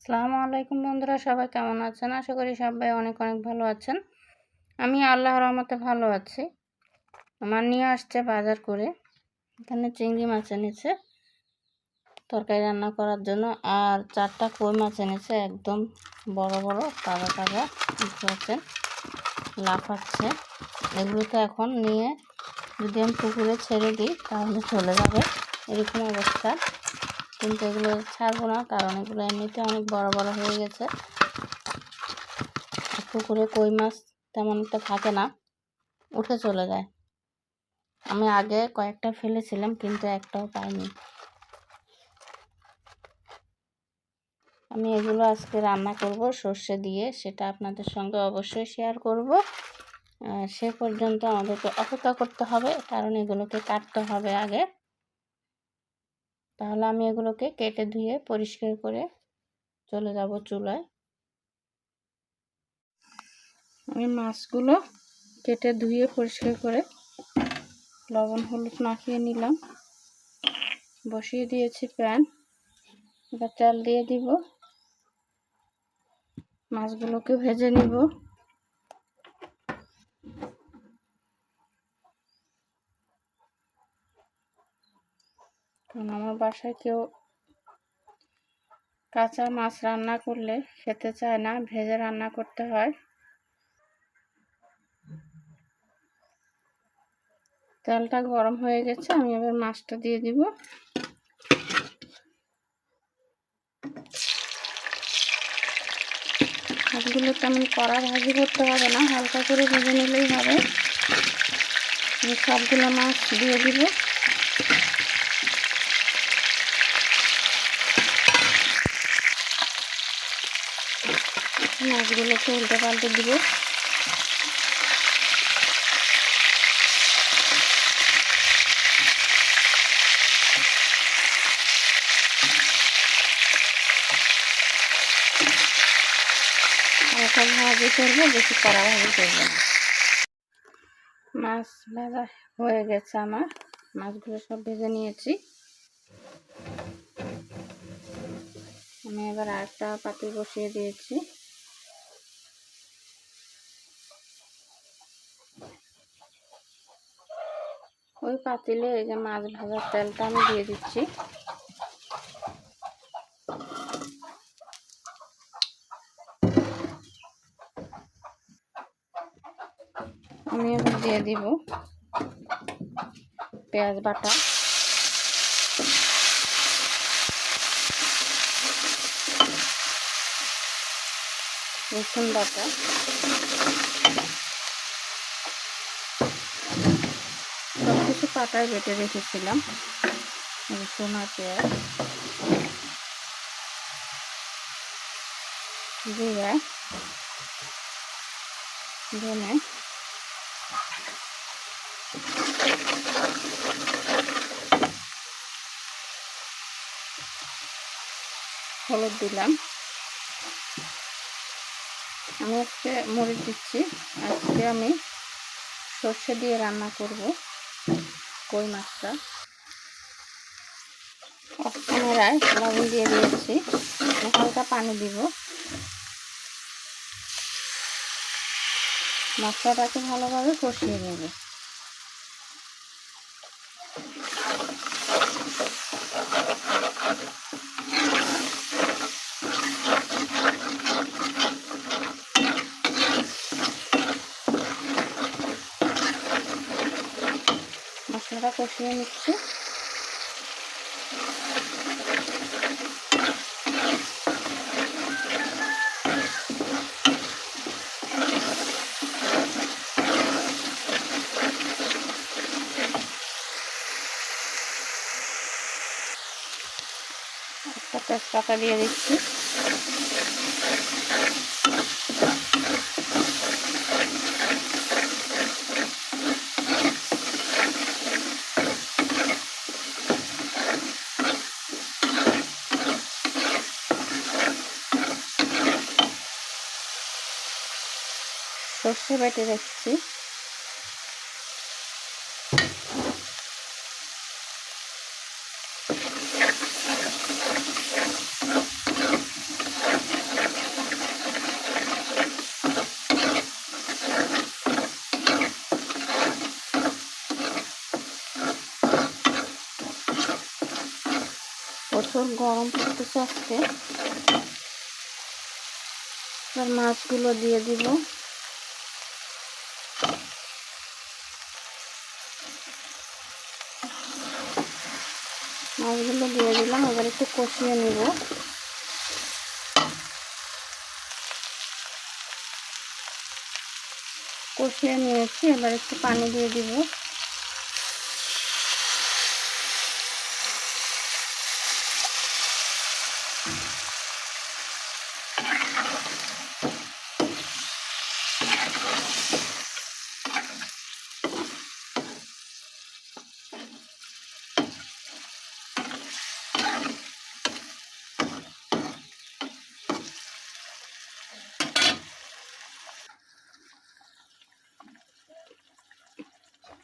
আসসালামু আলাইকুম বন্ধুরা, সবাই কেমন আছেন? আশা করি সবাই অনেক অনেক ভালো আছেন। আমি আল্লাহ রহমতে ভালো আছি। আমার নিয়ে আসছে বাজার করে। এখানে চিংড়ি মাছ এনেছে। তরকারি রান্না করার জন্য। আর চারটা কই মাছ এনেছে, একদম বড় বড়, তাজা তাজা, বুঝতে পারছেন? লাফাচ্ছে। এগুলোকে এখন নিয়ে যদি আমি পুকুরে ছেড়ে দিই, তাহলে চলে যাবে। এরকম অবস্থা। কিন্তু এগুলো ছাড়বো না, কারণ এগুলো এমনিতে অনেক বড় বড় হয়ে গেছে। পুকুরে কই মাছ তেমন একটা থাকে না, উঠে চলে যায়। আমি আগে কয়েকটা ফেলেছিলাম, কিন্তু একটাও পাইনি। আমি এগুলো আজকে রান্না করব, সর্ষে দিয়ে। সেটা আপনাদের সঙ্গে অবশ্যই শেয়ার করব। সে পর্যন্ত আমাদেরকে অপেক্ষা করতে হবে, কারণ এগুলোকে কাটতে হবে আগে। তাহলে আমি এগুলোকে কেটে ধুয়ে পরিষ্কার করে চলে যাব চুলায়। আমি মাছগুলো কেটে ধুয়ে পরিষ্কার করে লবণ, হলুদ মাখিয়ে নিলাম। বসিয়ে দিয়েছি প্যান। এবার তেল দিয়ে দিব। মাছগুলোকে ভেজে নিব। কারণ আমার বাসায় কেউ কাঁচা মাছ রান্না করলে খেতে চায় না, ভেজে রান্না করতে হয়। তেলটা গরম হয়ে গেছে, আমি এবার মাছটা দিয়ে দিব। মাছগুলো তেমন কড়া ভাজি করতে হবে না, হালকা করে ভেজে নিলেই হবে। সবগুলো মাছ দিয়ে দিব। মাছগুলোকে উল্টে পাল্টে দিব। হালকা ভাজি করব, বেশি কড়া ভাজি করব না। মাছ ভাজা হয়ে গেছে আমার। মাছগুলো সব ভেজে নিয়েছি। আমি এবার আরেকটা পাতি বসিয়ে দিয়েছি। ওই পাতিলে এই যে মাছ ভাজার তেলটা আমি দিয়ে দিচ্ছি। আমি এবার দিয়ে দিব পেঁয়াজ বাটা। রসুন বাটা। কিছু পাটায় বেটে রেখেছিলাম। আর পেঁয়াজ জিরা ধনে হলুদ দিলাম। আমি আজকে মরিচ দিচ্ছি। আজকে আমি সর্ষে দিয়ে রান্না করব। কই মাছটা ক্যামেরায় লবণ দিয়ে দিয়েছি। হালকা পানি দিব। মশলাটাকে ভালোভাবে কষিয়ে নেবে। মশলাটা কষিয়ে নিচ্ছি একটা তেজপাতা দিয়ে দিচ্ছি সর্ষে বেটে রাখছি। প্রচুর গরম পড়তেছে আজকে। মাছগুলো দিয়ে দিব। মাছগুলো দিয়ে দিলাম এবার একটু কষিয়ে নেব। কষিয়ে নিয়েছি এবার একটু পানি দিয়ে দিব।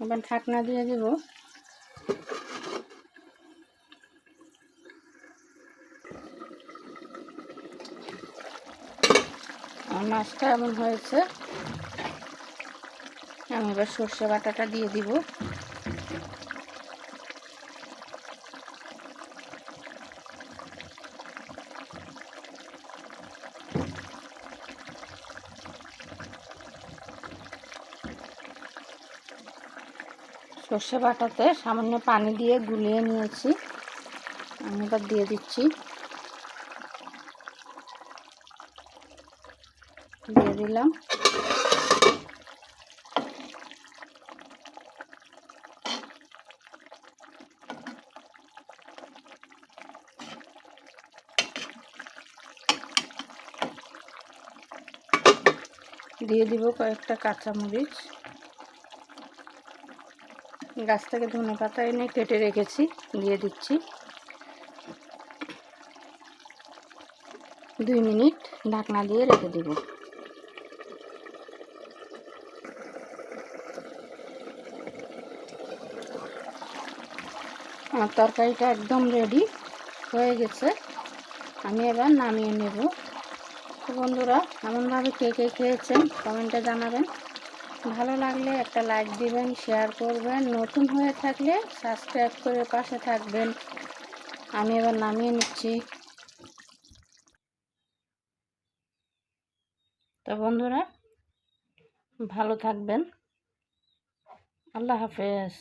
এবার ঢাকনা দিয়ে দেব। মাছটা এমন হয়েছে। আমি এবার সর্ষে বাটাটা দিয়ে দিব। সর্ষে বাটাতে সামান্য পানি দিয়ে গুলিয়ে নিয়েছি। আমি এবার দিয়ে দিচ্ছি। দিয়ে দিলাম। দিয়ে দিব কয়েকটা কাঁচামরিচ। গাছ থেকে ধনে পাতা এনে কেটে রেখেছি, দিয়ে দিচ্ছি। দুই মিনিট ঢাকনা দিয়ে রেখে দেব। আমার তরকারিটা একদম রেডি হয়ে গেছে। আমি এবার নামিয়ে নেব। তো বন্ধুরা এমনভাবে কে কে খেয়েছেন কমেন্টে জানাবেন। ভালো লাগলে একটা লাইক দিবেন শেয়ার করবেন। নতুন হয়ে থাকলে সাবস্ক্রাইব করে পাশে থাকবেন। আমি এবার নামিয়ে নিচ্ছি। তো বন্ধুরা, ভালো থাকবেন। আল্লাহ হাফেজ।